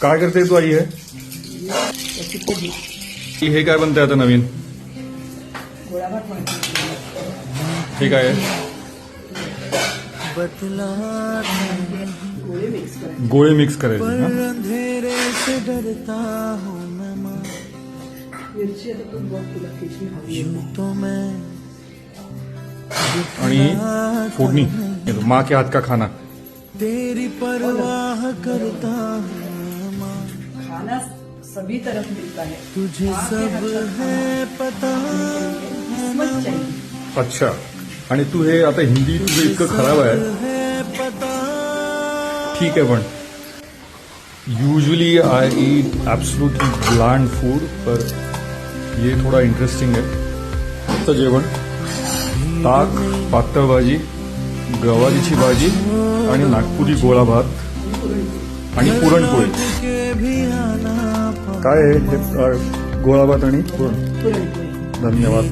काय करते तू आई हे? कढी हे काय बनतंय आता नवीन? हे काय आहे? गोळे मिक्स करायचे आहे. आणि फोडणी माँ के हात का खाना. तेरी परवाह करता हूँ। खाना सभी तरफ मिलता है तुझे सब है पता. किस्मत चाहिए. अच्छा. आणि तू हे आता हिंदी तुझं इतकं खराब आहे. है ठीक आहे पण usually I eat absolutely bland food पर ये थोडा इंटरेस्टिंग आहे आजचं जेवण. ताक पातळ भाजी गवारीची भाजी आणि नागपुरी गोळा भात आणि पुरणपोळी. काय आहे हे अ, गोळा भात आणि पुरण? धन्यवाद.